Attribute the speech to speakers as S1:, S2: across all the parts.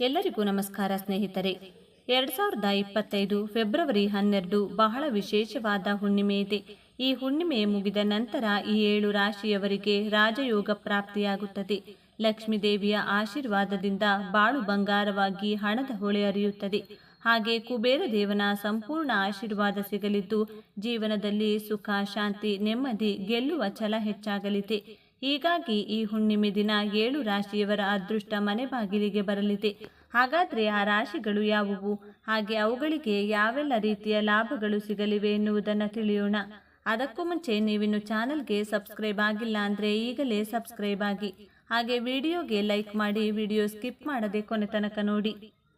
S1: ಎಲ್ಲರಿಗೂ ನಮಸ್ಕಾರ ಸ್ನೇಹಿತರೆ. ಎರಡು ಸಾವಿರದ ಇಪ್ಪತ್ತೈದು ಫೆಬ್ರವರಿ ಹನ್ನೆರಡು ಬಹಳ ವಿಶೇಷವಾದ ಹುಣ್ಣಿಮೆ ಇದೆ. ಈ ಹುಣ್ಣಿಮೆ ಮುಗಿದ ನಂತರ ಈ ಏಳು ರಾಶಿಯವರಿಗೆ ರಾಜಯೋಗ ಪ್ರಾಪ್ತಿಯಾಗುತ್ತದೆ. ಲಕ್ಷ್ಮೀದೇವಿಯ ಆಶೀರ್ವಾದದಿಂದ ಬಾಳು ಬಂಗಾರವಾಗಿ ಹಣದ ಹೊಳೆ ಹರಿಯುತ್ತದೆ. ಹಾಗೆ ಕುಬೇರ ದೇವನ ಸಂಪೂರ್ಣ ಆಶೀರ್ವಾದ ಸಿಗಲಿದ್ದು, ಜೀವನದಲ್ಲಿ ಸುಖ, ಶಾಂತಿ, ನೆಮ್ಮದಿ ಗೆಲ್ಲುವ ಛಲ ಹೆಚ್ಚಾಗಲಿದೆ. ಹೀಗಾಗಿ ಈ ಹುಣ್ಣಿಮೆ ದಿನ ಏಳು ರಾಶಿಯವರ ಅದೃಷ್ಟ ಮನೆ ಬಾಗಿಲಿಗೆ ಬರಲಿದೆ. ಹಾಗಾದರೆ ಆ ರಾಶಿಗಳು ಯಾವುವು? ಹಾಗೆ ಅವುಗಳಿಗೆ ಯಾವೆಲ್ಲ ರೀತಿಯ ಲಾಭಗಳು ಸಿಗಲಿವೆ ಎನ್ನುವುದನ್ನು ತಿಳಿಯೋಣ. ಅದಕ್ಕೂ ಮುಂಚೆ ನೀವಿನ್ನು ಚಾನಲ್ಗೆ ಸಬ್ಸ್ಕ್ರೈಬ್ ಆಗಿಲ್ಲ ಅಂದರೆ ಈಗಲೇ ಸಬ್ಸ್ಕ್ರೈಬ್ ಆಗಿ. ಹಾಗೆ ವಿಡಿಯೋಗೆ ಲೈಕ್ ಮಾಡಿ ವಿಡಿಯೋ ಸ್ಕಿಪ್ ಮಾಡದೆ ಕೊನೆ ತನಕ ನೋಡಿ.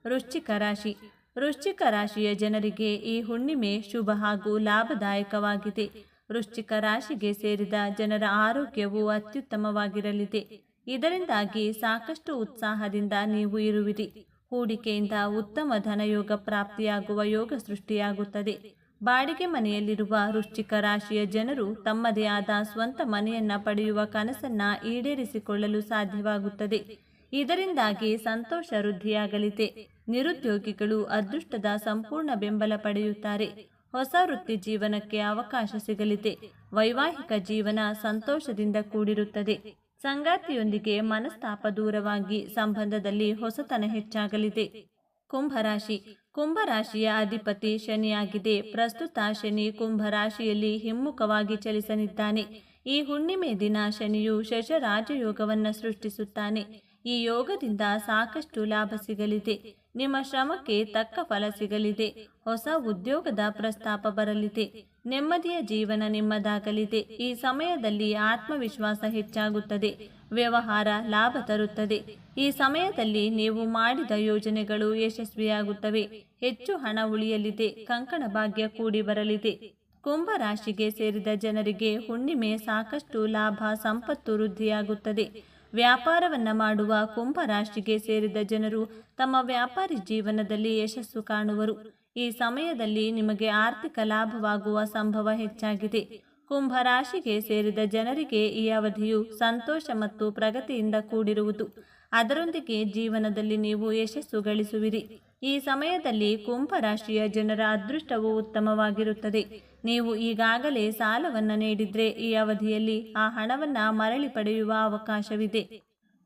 S1: ವೃಶ್ಚಿಕ ರಾಶಿ. ವೃಶ್ಚಿಕ ರಾಶಿಯ ಜನರಿಗೆ ಈ ಹುಣ್ಣಿಮೆ ಶುಭ ಹಾಗೂ ಲಾಭದಾಯಕವಾಗಿದೆ. ವೃಶ್ಚಿಕ ರಾಶಿಗೆ ಸೇರಿದ ಜನರ ಆರೋಗ್ಯವು ಅತ್ಯುತ್ತಮವಾಗಿರಲಿದೆ. ಇದರಿಂದಾಗಿ ಸಾಕಷ್ಟು ಉತ್ಸಾಹದಿಂದ ನೀವು ಇರುವಿರಿ. ಹೂಡಿಕೆಯಿಂದ ಉತ್ತಮ ಧನಯೋಗ ಪ್ರಾಪ್ತಿಯಾಗುವ ಯೋಗ ಸೃಷ್ಟಿಯಾಗುತ್ತದೆ. ಬಾಡಿಗೆ ಮನೆಯಲ್ಲಿರುವ ವೃಶ್ಚಿಕ ರಾಶಿಯ ಜನರು ತಮ್ಮದೇ ಆದ ಸ್ವಂತ ಮನೆಯನ್ನ ಪಡೆಯುವ ಕನಸನ್ನ ಈಡೇರಿಸಿಕೊಳ್ಳಲು ಸಾಧ್ಯವಾಗುತ್ತದೆ. ಇದರಿಂದಾಗಿ ಸಂತೋಷ ವೃದ್ಧಿಯಾಗಲಿದೆ. ನಿರುದ್ಯೋಗಿಗಳು ಅದೃಷ್ಟದ ಸಂಪೂರ್ಣ ಬೆಂಬಲ ಪಡೆಯುತ್ತಾರೆ. ಹೊಸ ವೃತ್ತಿ ಜೀವನಕ್ಕೆ ಅವಕಾಶ ಸಿಗಲಿದೆ. ವೈವಾಹಿಕ ಜೀವನ ಸಂತೋಷದಿಂದ ಕೂಡಿರುತ್ತದೆ. ಸಂಗಾತಿಯೊಂದಿಗೆ ಮನಸ್ತಾಪ ದೂರವಾಗಿ ಸಂಬಂಧದಲ್ಲಿ ಹೊಸತನ ಹೆಚ್ಚಾಗಲಿದೆ. ಕುಂಭರಾಶಿ. ಕುಂಭರಾಶಿಯ ಅಧಿಪತಿ ಶನಿಯಾಗಿದೆ. ಪ್ರಸ್ತುತ ಶನಿ ಕುಂಭರಾಶಿಯಲ್ಲಿ ಹಿಮ್ಮುಖವಾಗಿ ಚಲಿಸಲಿದ್ದಾನೆ. ಈ ಹುಣ್ಣಿಮೆ ದಿನ ಶನಿಯು ಶಶರಾಜಯೋಗವನ್ನು ಸೃಷ್ಟಿಸುತ್ತಾನೆ. ಈ ಯೋಗದಿಂದ ಸಾಕಷ್ಟು ಲಾಭ ಸಿಗಲಿದೆ. ನಿಮ್ಮ ಶ್ರಮಕ್ಕೆ ತಕ್ಕ ಫಲ ಸಿಗಲಿದೆ. ಹೊಸ ಉದ್ಯೋಗದ ಪ್ರಸ್ತಾಪ ಬರಲಿದೆ. ನೆಮ್ಮದಿಯ ಜೀವನ ನಿಮ್ಮದಾಗಲಿದೆ. ಈ ಸಮಯದಲ್ಲಿ ಆತ್ಮವಿಶ್ವಾಸ ಹೆಚ್ಚಾಗುತ್ತದೆ. ವ್ಯವಹಾರ ಲಾಭ ತರುತ್ತದೆ. ಈ ಸಮಯದಲ್ಲಿ ನೀವು ಮಾಡಿದ ಯೋಜನೆಗಳು ಯಶಸ್ವಿಯಾಗುತ್ತವೆ. ಹೆಚ್ಚು ಹಣ ಉಳಿಯಲಿದೆ. ಕಂಕಣ ಭಾಗ್ಯ ಕೂಡಿ ಬರಲಿದೆ. ಕುಂಭ ರಾಶಿಗೆ ಸೇರಿದ ಜನರಿಗೆ ಹುಣ್ಣಿಮೆ ಸಾಕಷ್ಟು ಲಾಭ, ಸಂಪತ್ತು ವೃದ್ಧಿಯಾಗುತ್ತದೆ. ವ್ಯಾಪಾರವನ್ನ ಮಾಡುವ ಕುಂಭ ರಾಶಿಗೆ ಸೇರಿದ ಜನರು ತಮ್ಮ ವ್ಯಾಪಾರಿ ಜೀವನದಲ್ಲಿ ಯಶಸ್ಸು ಕಾಣುವರು. ಈ ಸಮಯದಲ್ಲಿ ನಿಮಗೆ ಆರ್ಥಿಕ ಲಾಭವಾಗುವ ಸಂಭವ ಹೆಚ್ಚಾಗಿದೆ. ಕುಂಭ ರಾಶಿಗೆ ಸೇರಿದ ಜನರಿಗೆ ಈ ಅವಧಿಯು ಸಂತೋಷ ಮತ್ತು ಪ್ರಗತಿಯಿಂದ ಕೂಡಿರುವುದು. ಅದರೊಂದಿಗೆ ಜೀವನದಲ್ಲಿ ನೀವು ಯಶಸ್ಸು ಗಳಿಸುವಿರಿ. ಈ ಸಮಯದಲ್ಲಿ ಕುಂಭ ರಾಶಿಯ ಜನರ ಅದೃಷ್ಟವು ಉತ್ತಮವಾಗಿರುತ್ತದೆ. ನೀವು ಈಗಾಗಲೇ ಸಾಲವನ್ನ ನೀಡಿದ್ರೆ ಈ ಅವಧಿಯಲ್ಲಿ ಆ ಹಣವನ್ನ ಮರಳಿ ಪಡೆಯುವ ಅವಕಾಶವಿದೆ.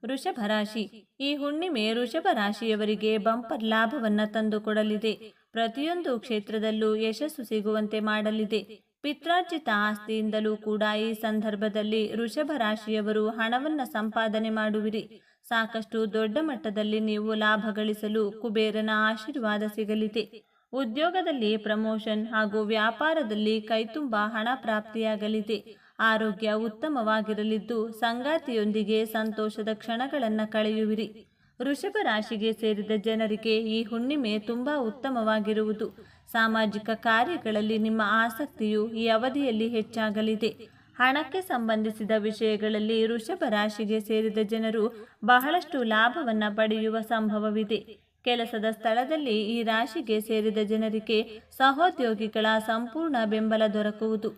S1: ವೃಷಭ ರಾಶಿ. ಈ ಹುಣ್ಣಿಮೆ ವೃಷಭ ರಾಶಿಯವರಿಗೆ ಬಂಪರ್ ಲಾಭವನ್ನ ತಂದುಕೊಡಲಿದೆ. ಪ್ರತಿಯೊಂದು ಕ್ಷೇತ್ರದಲ್ಲೂ ಯಶಸ್ಸು ಸಿಗುವಂತೆ ಮಾಡಲಿದೆ. ಪಿತ್ರಾರ್ಜಿತ ಆಸ್ತಿಯಿಂದಲೂ ಕೂಡ ಈ ಸಂದರ್ಭದಲ್ಲಿ ವೃಷಭ ರಾಶಿಯವರು ಹಣವನ್ನ ಸಂಪಾದನೆ ಮಾಡುವಿರಿ. ಸಾಕಷ್ಟು ದೊಡ್ಡ ಮಟ್ಟದಲ್ಲಿ ನೀವು ಲಾಭ ಗಳಿಸಲು ಕುಬೇರನ ಆಶೀರ್ವಾದ ಸಿಗಲಿದೆ. ಉದ್ಯೋಗದಲ್ಲಿ ಪ್ರಮೋಷನ್ ಹಾಗೂ ವ್ಯಾಪಾರದಲ್ಲಿ ಕೈತುಂಬ ಹಣ ಪ್ರಾಪ್ತಿಯಾಗಲಿದೆ. ಆರೋಗ್ಯ ಉತ್ತಮವಾಗಿರಲಿದ್ದು ಸಂಗಾತಿಯೊಂದಿಗೆ ಸಂತೋಷದ ಕ್ಷಣಗಳನ್ನು ಕಳೆಯುವಿರಿ. ವೃಷಭ ರಾಶಿಗೆ ಸೇರಿದ ಜನರಿಗೆ ಈ ಹುಣ್ಣಿಮೆ ತುಂಬ ಉತ್ತಮವಾಗಿರುವುದು. ಸಾಮಾಜಿಕ ಕಾರ್ಯಗಳಲ್ಲಿ ನಿಮ್ಮ ಆಸಕ್ತಿಯು ಈ ಅವಧಿಯಲ್ಲಿ ಹೆಚ್ಚಾಗಲಿದೆ. ಹಣಕ್ಕೆ ಸಂಬಂಧಿಸಿದ ವಿಷಯಗಳಲ್ಲಿ ವೃಷಭ ರಾಶಿಗೆ ಸೇರಿದ ಜನರು ಬಹಳಷ್ಟು ಲಾಭವನ್ನು ಪಡೆಯುವ ಸಂಭವವಿದೆ. ಕೆಲಸದ ಸ್ಥಳದಲ್ಲಿ ಈ ರಾಶಿಗೆ ಸೇರಿದ ಜನರಿಗೆ ಸಹೋದ್ಯೋಗಿಗಳ ಸಂಪೂರ್ಣ ಬೆಂಬಲ ದೊರಕುವುದು.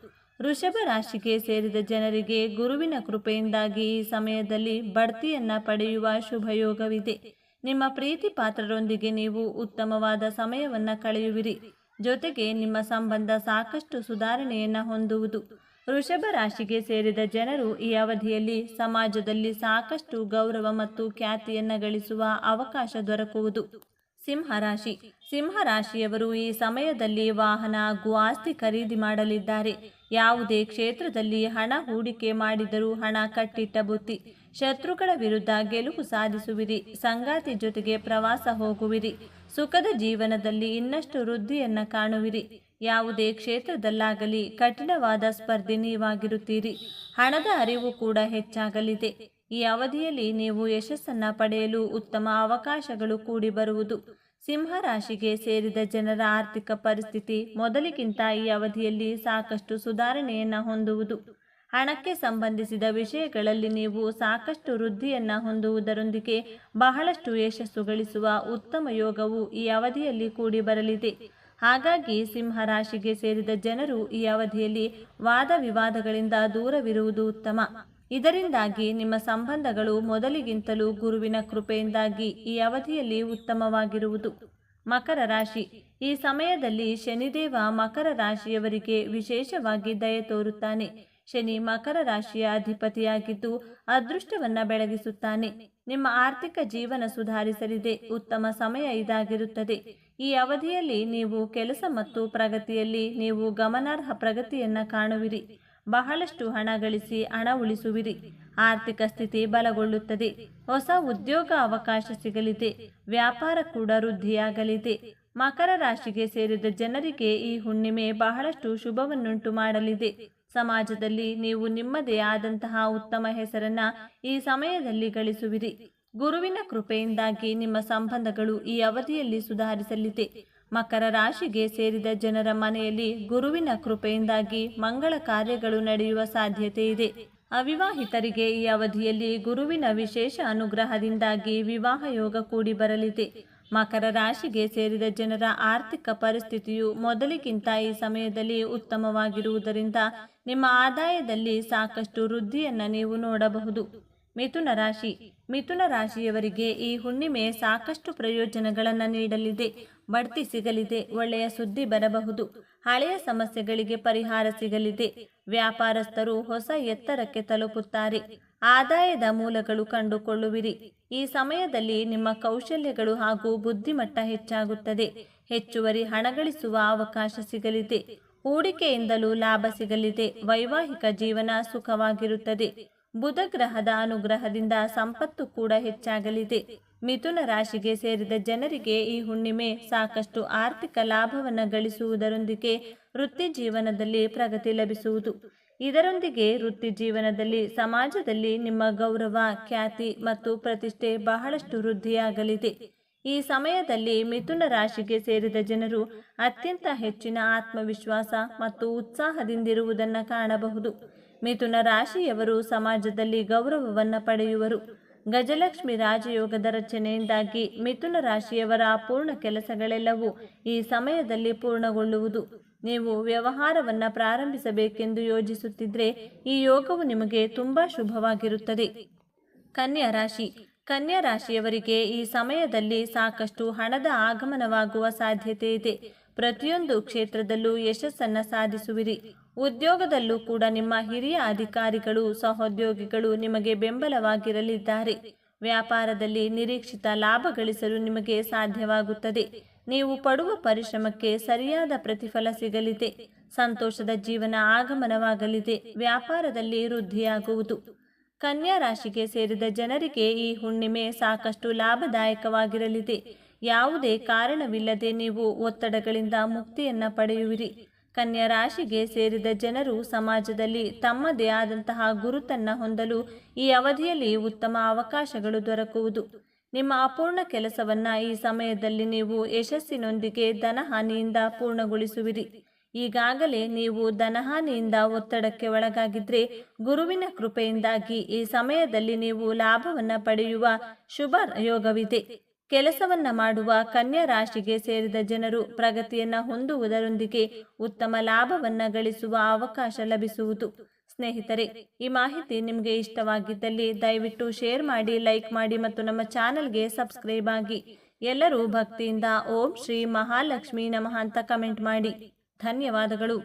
S1: ವೃಷಭ ರಾಶಿಗೆ ಸೇರಿದ ಜನರಿಗೆ ಗುರುವಿನ ಕೃಪೆಯಿಂದಾಗಿ ಈ ಸಮಯದಲ್ಲಿ ಬಡ್ತಿಯನ್ನು ಪಡೆಯುವ ಶುಭಯೋಗವಿದೆ. ನಿಮ್ಮ ಪ್ರೀತಿ ಪಾತ್ರರೊಂದಿಗೆ ನೀವು ಉತ್ತಮವಾದ ಸಮಯವನ್ನು ಕಳೆಯುವಿರಿ. ಜೊತೆಗೆ ನಿಮ್ಮ ಸಂಬಂಧ ಸಾಕಷ್ಟು ಸುಧಾರಣೆಯನ್ನ ಹೊಂದುವುದು. ವೃಷಭ ರಾಶಿಗೆ ಸೇರಿದ ಜನರು ಈ ಅವಧಿಯಲ್ಲಿ ಸಮಾಜದಲ್ಲಿ ಸಾಕಷ್ಟು ಗೌರವ ಮತ್ತು ಖ್ಯಾತಿಯನ್ನ ಗಳಿಸುವ ಅವಕಾಶ ದೊರಕುವುದು. ಸಿಂಹರಾಶಿ ಸಿಂಹರಾಶಿಯವರು ಈ ಸಮಯದಲ್ಲಿ ವಾಹನ ಹಾಗೂ ಆಸ್ತಿ ಖರೀದಿ ಮಾಡಲಿದ್ದಾರೆ. ಯಾವುದೇ ಕ್ಷೇತ್ರದಲ್ಲಿ ಹಣ ಹೂಡಿಕೆ ಮಾಡಿದರೂ ಹಣ ಕಟ್ಟಿಟ್ಟ ಬುತ್ತಿ ಶತ್ರುಗಳ ವಿರುದ್ಧ ಗೆಲುವು ಸಾಧಿಸುವಿರಿ. ಸಂಗಾತಿ ಜೊತೆಗೆ ಪ್ರವಾಸ ಹೋಗುವಿರಿ. ಸುಖದ ಜೀವನದಲ್ಲಿ ಇನ್ನಷ್ಟು ವೃದ್ಧಿಯನ್ನ ಕಾಣುವಿರಿ. ಯಾವುದೇ ಕ್ಷೇತ್ರದಲ್ಲಾಗಲಿ ಕಠಿಣವಾದ ಸ್ಪರ್ಧೆ ನೀವಾಗಿರುತ್ತೀರಿ. ಹಣದ ಅರಿವು ಕೂಡ ಹೆಚ್ಚಾಗಲಿದೆ. ಈ ಅವಧಿಯಲ್ಲಿ ನೀವು ಯಶಸ್ಸನ್ನು ಪಡೆಯಲು ಉತ್ತಮ ಅವಕಾಶಗಳು ಕೂಡಿ ಬರುವುದು. ಸಿಂಹರಾಶಿಗೆ ಸೇರಿದ ಜನರ ಆರ್ಥಿಕ ಪರಿಸ್ಥಿತಿ ಮೊದಲಿಗಿಂತ ಈ ಅವಧಿಯಲ್ಲಿ ಸಾಕಷ್ಟು ಸುಧಾರಣೆಯನ್ನು ಹೊಂದುವುದು. ಹಣಕ್ಕೆ ಸಂಬಂಧಿಸಿದ ವಿಷಯಗಳಲ್ಲಿ ನೀವು ಸಾಕಷ್ಟು ವೃದ್ಧಿಯನ್ನು ಹೊಂದುವುದರೊಂದಿಗೆ ಬಹಳಷ್ಟು ಯಶಸ್ಸು ಗಳಿಸುವ ಉತ್ತಮ ಯೋಗವು ಈ ಅವಧಿಯಲ್ಲಿ ಕೂಡಿ ಬರಲಿದೆ. ಹಾಗಾಗಿ ಸಿಂಹ ರಾಶಿಗೆ ಸೇರಿದ ಜನರು ಈ ಅವಧಿಯಲ್ಲಿ ವಾದ ವಿವಾದಗಳಿಂದ ದೂರವಿರುವುದು ಉತ್ತಮ. ಇದರಿಂದಾಗಿ ನಿಮ್ಮ ಸಂಬಂಧಗಳು ಮೊದಲಿಗಿಂತಲೂ ಗುರುವಿನ ಕೃಪೆಯಿಂದಾಗಿ ಈ ಅವಧಿಯಲ್ಲಿ ಉತ್ತಮವಾಗಿರುವುದು. ಮಕರ ರಾಶಿ. ಈ ಸಮಯದಲ್ಲಿ ಶನಿದೇವ ಮಕರ ರಾಶಿಯವರಿಗೆ ವಿಶೇಷವಾಗಿ ದಯೆ ತೋರುತ್ತಾನೆ. ಶನಿ ಮಕರ ರಾಶಿಯ ಅಧಿಪತಿಯಾಗಿದ್ದು ಅದೃಷ್ಟವನ್ನ ಬೆಳಗಿಸುತ್ತಾನೆ. ನಿಮ್ಮ ಆರ್ಥಿಕ ಜೀವನ ಸುಧಾರಿಸಲಿದೆ. ಉತ್ತಮ ಸಮಯ ಇದಾಗಿರುತ್ತದೆ. ಈ ಅವಧಿಯಲ್ಲಿ ನೀವು ಕೆಲಸ ಮತ್ತು ಪ್ರಗತಿಯಲ್ಲಿ ನೀವು ಗಮನಾರ್ಹ ಪ್ರಗತಿಯನ್ನು ಕಾಣುವಿರಿ. ಬಹಳಷ್ಟು ಹಣ ಗಳಿಸಿ ಹಣ ಉಳಿಸುವಿರಿ. ಆರ್ಥಿಕ ಸ್ಥಿತಿ ಬಲಗೊಳ್ಳುತ್ತದೆ. ಹೊಸ ಉದ್ಯೋಗ ಅವಕಾಶ ಸಿಗಲಿದೆ. ವ್ಯಾಪಾರ ಕೂಡ ವೃದ್ಧಿಯಾಗಲಿದೆ. ಮಕರ ರಾಶಿಗೆ ಸೇರಿದ ಜನರಿಗೆ ಈ ಹುಣ್ಣಿಮೆ ಬಹಳಷ್ಟು ಶುಭವನ್ನುಂಟು ಮಾಡಲಿದೆ. ಸಮಾಜದಲ್ಲಿ ನೀವು ನಿಮ್ಮದೇ ಆದಂತಹ ಉತ್ತಮ ಹೆಸರನ್ನ ಈ ಸಮಯದಲ್ಲಿ ಗಳಿಸುವಿರಿ. ಗುರುವಿನ ಕೃಪೆಯಿಂದಾಗಿ ನಿಮ್ಮ ಸಂಬಂಧಗಳು ಈ ಅವಧಿಯಲ್ಲಿ ಸುಧಾರಿಸಲಿದೆ. ಮಕರ ರಾಶಿಗೆ ಸೇರಿದ ಜನರ ಮನೆಯಲ್ಲಿ ಗುರುವಿನ ಕೃಪೆಯಿಂದಾಗಿ ಮಂಗಳ ಕಾರ್ಯಗಳು ನಡೆಯುವ ಸಾಧ್ಯತೆ ಇದೆ. ಅವಿವಾಹಿತರಿಗೆ ಈ ಅವಧಿಯಲ್ಲಿ ಗುರುವಿನ ವಿಶೇಷ ಅನುಗ್ರಹದಿಂದಾಗಿ ವಿವಾಹ ಯೋಗ ಕೂಡಿ ಬರಲಿದೆ. ಮಕರ ರಾಶಿಗೆ ಸೇರಿದ ಜನರ ಆರ್ಥಿಕ ಪರಿಸ್ಥಿತಿಯು ಮೊದಲಿಗಿಂತ ಈ ಸಮಯದಲ್ಲಿ ಉತ್ತಮವಾಗಿರುವುದರಿಂದ ನಿಮ್ಮ ಆದಾಯದಲ್ಲಿ ಸಾಕಷ್ಟು ವೃದ್ಧಿಯನ್ನು ನೀವು ನೋಡಬಹುದು. ಮಿಥುನ ರಾಶಿ. ಮಿಥುನ ರಾಶಿಯವರಿಗೆ ಈ ಹುಣ್ಣಿಮೆ ಸಾಕಷ್ಟು ಪ್ರಯೋಜನಗಳನ್ನು ನೀಡಲಿದೆ. ಬಡ್ತಿ ಸಿಗಲಿದೆ, ಒಳ್ಳೆಯ ಸುದ್ದಿ ಬರಬಹುದು. ಹಳೆಯ ಸಮಸ್ಯೆಗಳಿಗೆ ಪರಿಹಾರ ಸಿಗಲಿದೆ. ವ್ಯಾಪಾರಸ್ಥರು ಹೊಸ ಎತ್ತರಕ್ಕೆ ತಲುಪುತ್ತಾರೆ. ಆದಾಯದ ಮೂಲಗಳು ಕಂಡುಕೊಳ್ಳುವಿರಿ. ಈ ಸಮಯದಲ್ಲಿ ನಿಮ್ಮ ಕೌಶಲ್ಯಗಳು ಹಾಗೂ ಬುದ್ಧಿಮಟ್ಟ ಹೆಚ್ಚಾಗುತ್ತದೆ. ಹೆಚ್ಚುವರಿ ಹಣ ಗಳಿಸುವ ಅವಕಾಶ ಸಿಗಲಿದೆ. ಹೂಡಿಕೆಯಿಂದಲೂ ಲಾಭ ಸಿಗಲಿದೆ. ವೈವಾಹಿಕ ಜೀವನ ಸುಖವಾಗಿರುತ್ತದೆ. ಬುಧ ಗ್ರಹದ ಅನುಗ್ರಹದಿಂದ ಸಂಪತ್ತು ಕೂಡ ಹೆಚ್ಚಾಗಲಿದೆ. ಮಿಥುನ ರಾಶಿಗೆ ಸೇರಿದ ಜನರಿಗೆ ಈ ಹುಣ್ಣಿಮೆ ಸಾಕಷ್ಟು ಆರ್ಥಿಕ ಲಾಭವನ್ನು ಗಳಿಸುವುದರೊಂದಿಗೆ ವೃತ್ತಿ ಜೀವನದಲ್ಲಿ ಪ್ರಗತಿ ಲಭಿಸುವುದು. ಇದರೊಂದಿಗೆ ವೃತ್ತಿ ಜೀವನದಲ್ಲಿ ಸಮಾಜದಲ್ಲಿ ನಿಮ್ಮ ಗೌರವ, ಖ್ಯಾತಿ ಮತ್ತು ಪ್ರತಿಷ್ಠೆ ಬಹಳಷ್ಟು ವೃದ್ಧಿಯಾಗಲಿದೆ. ಈ ಸಮಯದಲ್ಲಿ ಮಿಥುನ ರಾಶಿಗೆ ಸೇರಿದ ಜನರು ಅತ್ಯಂತ ಹೆಚ್ಚಿನ ಆತ್ಮವಿಶ್ವಾಸ ಮತ್ತು ಉತ್ಸಾಹದಿಂದಿರುವುದನ್ನು ಕಾಣಬಹುದು. ಮಿಥುನ ರಾಶಿಯವರು ಸಮಾಜದಲ್ಲಿ ಗೌರವವನ್ನು ಪಡೆಯುವರು. ಗಜಲಕ್ಷ್ಮಿ ರಾಜಯೋಗದ ರಚನೆಯಿಂದಾಗಿ ಮಿಥುನ ರಾಶಿಯವರ ಪೂರ್ಣ ಕೆಲಸಗಳೆಲ್ಲವೂ ಈ ಸಮಯದಲ್ಲಿ ಪೂರ್ಣಗೊಳ್ಳುವುದು. ನೀವು ವ್ಯವಹಾರವನ್ನು ಪ್ರಾರಂಭಿಸಬೇಕೆಂದು ಯೋಜಿಸುತ್ತಿದ್ದರೆ ಈ ಯೋಗವು ನಿಮಗೆ ತುಂಬ ಶುಭವಾಗಿರುತ್ತದೆ. ಕನ್ಯಾ ರಾಶಿ. ಕನ್ಯಾ ರಾಶಿಯವರಿಗೆ ಈ ಸಮಯದಲ್ಲಿ ಸಾಕಷ್ಟು ಹಣದ ಆಗಮನವಾಗುವ ಸಾಧ್ಯತೆ ಇದೆ. ಪ್ರತಿಯೊಂದು ಕ್ಷೇತ್ರದಲ್ಲೂ ಯಶಸ್ಸನ್ನು ಸಾಧಿಸುವಿರಿ. ಉದ್ಯೋಗದಲ್ಲೂ ಕೂಡ ನಿಮ್ಮ ಹಿರಿಯ ಅಧಿಕಾರಿಗಳು, ಸಹೋದ್ಯೋಗಿಗಳು ನಿಮಗೆ ಬೆಂಬಲವಾಗಿರಲಿದ್ದಾರೆ. ವ್ಯಾಪಾರದಲ್ಲಿ ನಿರೀಕ್ಷಿತ ಲಾಭ ಗಳಿಸಲು ನಿಮಗೆ ಸಾಧ್ಯವಾಗುತ್ತದೆ. ನೀವು ಪಡುವ ಪರಿಶ್ರಮಕ್ಕೆ ಸರಿಯಾದ ಪ್ರತಿಫಲ ಸಿಗಲಿದೆ. ಸಂತೋಷದ ಜೀವನ ಆಗಮನವಾಗಲಿದೆ. ವ್ಯಾಪಾರದಲ್ಲಿ ವೃದ್ಧಿಯಾಗುವುದು. ಕನ್ಯಾ ರಾಶಿಗೆ ಸೇರಿದ ಜನರಿಗೆ ಈ ಹುಣ್ಣಿಮೆ ಸಾಕಷ್ಟು ಲಾಭದಾಯಕವಾಗಿರಲಿದೆ. ಯಾವುದೇ ಕಾರಣವಿಲ್ಲದೆ ನೀವು ಒತ್ತಡಗಳಿಂದ ಮುಕ್ತಿಯನ್ನ ಪಡೆಯುವಿರಿ. ಕನ್ಯಾ ರಾಶಿಗೆ ಸೇರಿದ ಜನರು ಸಮಾಜದಲ್ಲಿ ತಮ್ಮದೇ ಆದಂತಹ ಗುರುತನ್ನು ಹೊಂದಲು ಈ ಅವಧಿಯಲ್ಲಿ ಉತ್ತಮ ಅವಕಾಶಗಳು ದೊರಕುವುದು. ನಿಮ್ಮ ಅಪೂರ್ಣ ಕೆಲಸವನ್ನ ಈ ಸಮಯದಲ್ಲಿ ನೀವು ಯಶಸ್ಸಿನೊಂದಿಗೆ ಧನಹಾನಿಯಿಂದ ಪೂರ್ಣಗೊಳಿಸುವಿರಿ. ಈಗಾಗಲೇ ನೀವು ಧನಹಾನಿಯಿಂದ ಒತ್ತಡಕ್ಕೆ ಒಳಗಾಗಿದ್ರೆ ಗುರುವಿನ ಕೃಪೆಯಿಂದಾಗಿ ಈ ಸಮಯದಲ್ಲಿ ನೀವು ಲಾಭವನ್ನ ಪಡೆಯುವ ಶುಭ ಯೋಗವಿದೆ. ಕೆಲಸವನ್ನ ಮಾಡುವ ಕನ್ಯಾ ರಾಶಿಗೆ ಸೇರಿದ ಜನರು ಪ್ರಗತಿಯನ್ನ ಹೊಂದುವುದರೊಂದಿಗೆ ಉತ್ತಮ ಲಾಭವನ್ನ ಗಳಿಸುವ ಅವಕಾಶ ಲಭಿಸುವುದು. ಸ್ನೇಹಿತರೆ, ಈ ಮಾಹಿತಿ ನಿಮಗೆ ಇಷ್ಟವಾಗಿದ್ದಲ್ಲಿ ದಯವಿಟ್ಟು ಶೇರ್ ಮಾಡಿ, ಲೈಕ್ ಮಾಡಿ ಮತ್ತು ನಮ್ಮ ಚಾನಲ್ಗೆ ಸಬ್ಸ್ಕ್ರೈಬ್ ಆಗಿ. ಎಲ್ಲರೂ ಭಕ್ತಿಯಿಂದ ಓಂ ಶ್ರೀ ಮಹಾಲಕ್ಷ್ಮಿ ನಮಃ ಅಂತ ಕಮೆಂಟ್ ಮಾಡಿ. ಧನ್ಯವಾದಗಳು.